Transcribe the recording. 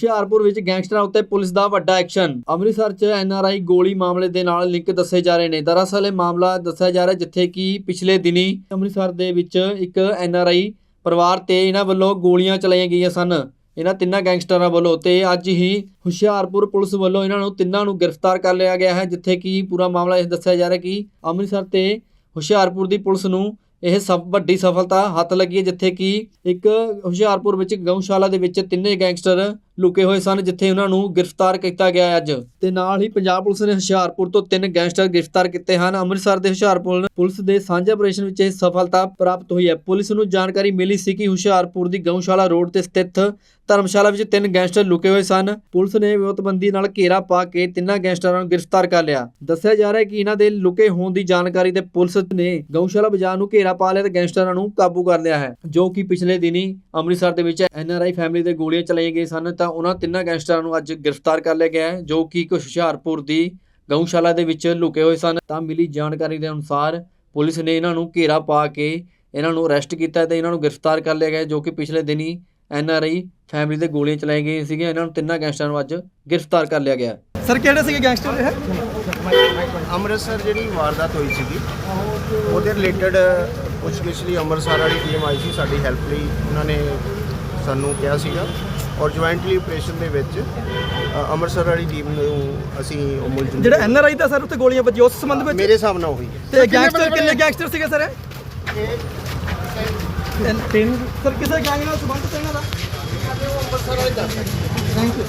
ਹੁਸ਼ਿਆਰਪੁਰ ਵਿੱਚ ਗੈਂਗਸਟਰਾਂ ਉੱਤੇ ਪੁਲਿਸ ਦਾ ਵੱਡਾ ਐਕਸ਼ਨ। ਅੰਮ੍ਰਿਤਸਰ 'ਚ ਐਨਆਰਆਈ ਗੋਲੀ ਮਾਮਲੇ ਦੇ ਨਾਲ ਲਿੰਕ ਦੱਸੇ ਜਾ ਰਹੇ ਨੇ। ਦਰਅਸਲ ਇਹ ਮਾਮਲਾ ਦੱਸਿਆ ਜਾ ਰਿਹਾ ਜਿੱਥੇ ਕਿ ਪਿਛਲੇ ਦਿਨੀ ਅੰਮ੍ਰਿਤਸਰ ਦੇ ਵਿੱਚ ਇੱਕ ਐਨਆਰਆਈ ਪਰਿਵਾਰ ਤੇ ਇਹਨਾਂ ਵੱਲੋਂ ਗੋਲੀਆਂ ਚਲਾਈਆਂ ਗਈਆਂ ਸਨ। ਇਹਨਾਂ ਤਿੰਨਾਂ ਗੈਂਗਸਟਰਾਂ ਵੱਲੋਂ ਤੇ ਅੱਜ ਹੀ ਹੁਸ਼ਿਆਰਪੁਰ ਪੁਲਿਸ ਵੱਲੋਂ ਇਹਨਾਂ ਨੂੰ ਤਿੰਨਾਂ ਨੂੰ ਗ੍ਰਿਫਤਾਰ ਕਰ ਲਿਆ ਗਿਆ ਹੈ, ਜਿੱਥੇ ਕਿ ਪੂਰਾ ਮਾਮਲਾ ਇਹ ਦੱਸਿਆ ਜਾ ਰਿਹਾ ਕਿ ਅੰਮ੍ਰਿਤਸਰ ਤੇ ਹੁਸ਼ਿਆਰਪੁਰ ਦੀ ਪੁਲਿਸ ਨੂੰ ਇਹ ਸਭ ਵੱਡੀ ਸਫਲਤਾ ਹੱਥ ਲੱਗੀ ਹੈ, ਜਿੱਥੇ ਕਿ ਇੱਕ ਹੁਸ਼ਿਆਰਪੁਰ ਵਿੱਚ ਗਊਸ਼ਾਲਾ ਦੇ ਵਿੱਚ ਤਿੰਨੇ ਗੈਂਗਸਟਰ ਲੁਕੇ ਹੋਏ ਸਨ, ਜਿੱਥੇ ਉਹਨਾਂ ਨੂੰ ਗ੍ਰਿਫਤਾਰ ਕੀਤਾ ਗਿਆ ਹੈ ਅੱਜ। ਤੇ ਨਾਲ ਹੀ ਪੰਜਾਬ ਪੁਲਿਸ ਨੇ ਹੁਸ਼ਿਆਰਪੁਰ ਤੋਂ ਤਿੰਨ ਗੈਂਗਸਟਰ ਗ੍ਰਿਫਤਾਰ ਕੀਤੇ ਹਨ। ਅੰਮ੍ਰਿਤਸਰ ਦੇ ਹੁਸ਼ਿਆਰਪੁਰ ਪੁਲਿਸ ਦੇ ਸਾਂਝੇ ਆਪਰੇਸ਼ਨ ਵਿੱਚ ਇਹ ਸਫਲਤਾ ਪ੍ਰਾਪਤ ਹੋਈ ਹੈ। ਪੁਲਿਸ ਨੂੰ ਜਾਣਕਾਰੀ ਮਿਲੀ ਸੀ ਕਿ ਹੁਸ਼ਿਆਰਪੁਰ ਦੀ ਗਊਸ਼ਾਲਾ ਰੋਡ ਤੇ ਸਥਿਤ ਧਰਮਸ਼ਾਲਾ ਵਿੱਚ ਤਿੰਨ ਗੈਂਗਸਟਰ ਲੁਕੇ ਹੋਏ ਸਨ। ਪੁਲਿਸ ਨੇ ਵਿਉਂਤਬੰਦੀ ਨਾਲ ਘੇਰਾ ਪਾ ਕੇ ਤਿੰਨਾਂ ਗੈਂਗਸਟਰਾਂ ਨੂੰ ਗ੍ਰਿਫਤਾਰ ਕਰ ਲਿਆ। ਦੱਸਿਆ ਜਾ ਰਿਹਾ ਹੈ ਕਿ ਇਹਨਾਂ ਦੇ ਲੁਕੇ ਹੋਣ ਦੀ ਜਾਣਕਾਰੀ ਤੇ ਪੁਲਿਸ ਨੇ ਗਊਸ਼ਾਲਾ ਬਾਜ਼ਾਰ ਨੂੰ ਘੇਰਾ ਪਾ ਲਿਆ ਤੇ ਗੈਂਗਸਟਰਾਂ ਨੂੰ ਕਾਬੂ ਕਰ ਲਿਆ ਹੈ, ਜੋ ਕਿ ਪਿਛਲੇ ਦਿਨੀ ਅੰਮ੍ਰਿਤਸਰ ਦੇ ਵਿੱਚ ਐਨਆਰਆਈ ਫੈਮਿਲੀ ਤੇ ਗੋਲੀਆਂ ਚਲਾਈਆਂ ਗਈਆਂ ਸਨ। ਤਾਂ ਉਹਨਾਂ ਤਿੰਨਾਂ ਗੈਂਗਸਟਰਾਂ ਨੂੰ ਅੱਜ ਗ੍ਰਿਫਤਾਰ ਕਰ ਲਿਆ ਗਿਆ ਹੈ ਜੋ ਕਿ ਇੱਕ ਹੁਸ਼ਿਆਰਪੁਰ ਦੀ ਗਊਸ਼ਾਲਾ ਦੇ ਵਿੱਚ ਲੁਕੇ ਹੋਏ ਸਨ। ਤਾਂ ਮਿਲੀ ਜਾਣਕਾਰੀ ਦੇ ਅਨੁਸਾਰ ਪੁਲਿਸ ਨੇ ਇਹਨਾਂ ਨੂੰ ਘੇਰਾ ਪਾ ਕੇ ਇਹਨਾਂ ਨੂੰ ਅਰੈਸਟ ਕੀਤਾ ਤੇ ਇਹਨਾਂ ਨੂੰ ਗ੍ਰਿਫਤਾਰ ਕਰ ਲਿਆ ਗਿਆ ਜੋ ਕਿ ਪਿਛਲੇ ਦਿਨੀ ਐਨਆਰਆਈ ਫੈਮਿਲੀ ਤੇ ਗੋਲੀਆਂ ਚਲਾਈਆਂ ਗਈਆਂ ਸੀਗੀਆਂ। ਇਹਨਾਂ ਨੂੰ ਤਿੰਨਾਂ ਗੈਂਗਸਟਰਾਂ ਨੂੰ ਅੱਜ ਗ੍ਰਿਫਤਾਰ ਕਰ ਲਿਆ ਗਿਆ। ਸਰ ਕਿਹੜੇ ਸੀਗੇ ਗੈਂਗਸਟਰ ਇਹ? ਅੰਮ੍ਰਿਤਸਰ ਜਿਹੜੀ ਵਾਰਦਾਤ ਹੋਈ ਸੀਗੀ ਉਹਦੇ ਰਿਲੇਟਡ ਪੁੱਛਗਿੱਛ ਲਈ ਅੰਮ੍ਰਿਤਸਰ ਵਾਲੀ ਟੀਮ ਆਈ ਸੀ। ਸਾਡੀ ਹੈਲਪ ਲਈ ਉਹਨਾਂ ਨੇ ਸਾਨੂੰ ਕਿਹਾ ਸੀਗਾ। ਔਰ ਜੁਆਇੰਟਲੀ ਆਪਰੇਸ਼ਨ ਦੇ ਵਿੱਚ ਅ, ਅੰਮ੍ਰਿਤਸਰ ਵਾਲੀ ਟੀਮ ਨੂੰ ਅਸੀਂ ਉਹ ਮੁਲਜ਼ਮ ਜਿਹੜਾ N R I the sir ਉੱਤੇ ਗੋਲੀਆਂ ਵੱਜੀ ਉਸ ਸੰਬੰਧ ਵਿੱਚ? ਮੇਰੇ ਹਿਸਾਬ ਨਾਲ ਉਹੀ ਹੈ। ਤੇ ਗੈਂਗਸਟਰ ਕਿੰਨੇ ਗੈਂਗਸਟਰ ਸੀਗੇ ਸਰ ਇਹ? ਤਿੰਨ। ਸਰ ਕਿਸੇ ਗੈਂਗ ਨਾਲ ਸੰਬੰਧ ਤੇ ਇਹਨਾਂ ਦਾ? Thank you